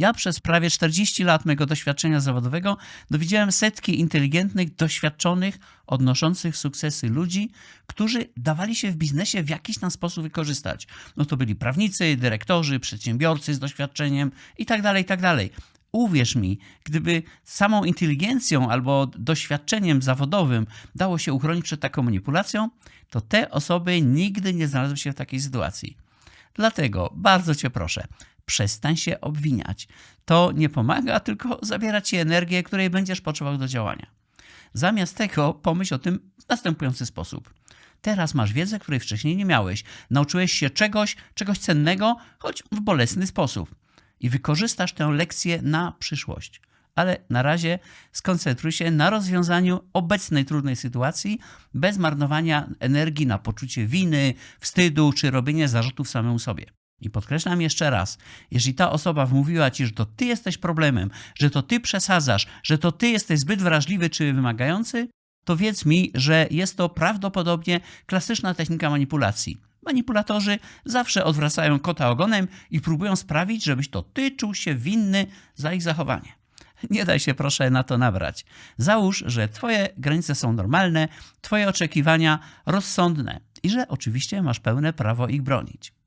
Ja przez prawie 40 lat mego doświadczenia zawodowego dowiedziałem setki inteligentnych, doświadczonych, odnoszących sukcesy ludzi, którzy dawali się w biznesie w jakiś tam sposób wykorzystać. No to byli prawnicy, dyrektorzy, przedsiębiorcy z doświadczeniem i tak dalej, i tak. Uwierz mi, gdyby samą inteligencją albo doświadczeniem zawodowym dało się uchronić przed taką manipulacją, to te osoby nigdy nie znalazły się w takiej sytuacji. Dlatego bardzo Cię proszę, przestań się obwiniać. To nie pomaga, tylko zabiera Ci energię, której będziesz potrzebował do działania. Zamiast tego pomyśl o tym w następujący sposób. Teraz masz wiedzę, której wcześniej nie miałeś. Nauczyłeś się czegoś, czegoś cennego, choć w bolesny sposób. I wykorzystasz tę lekcję na przyszłość. Ale na razie skoncentruj się na rozwiązaniu obecnej trudnej sytuacji bez marnowania energii na poczucie winy, wstydu czy robienie zarzutów samemu sobie. I podkreślam jeszcze raz, jeżeli ta osoba wmówiła ci, że to ty jesteś problemem, że to ty przesadzasz, że to ty jesteś zbyt wrażliwy czy wymagający, to wiedz mi, że jest to prawdopodobnie klasyczna technika manipulacji. Manipulatorzy zawsze odwracają kota ogonem i próbują sprawić, żebyś to ty czuł się winny za ich zachowanie. Nie daj się proszę na to nabrać. Załóż, że twoje granice są normalne, twoje oczekiwania rozsądne i że oczywiście masz pełne prawo ich bronić.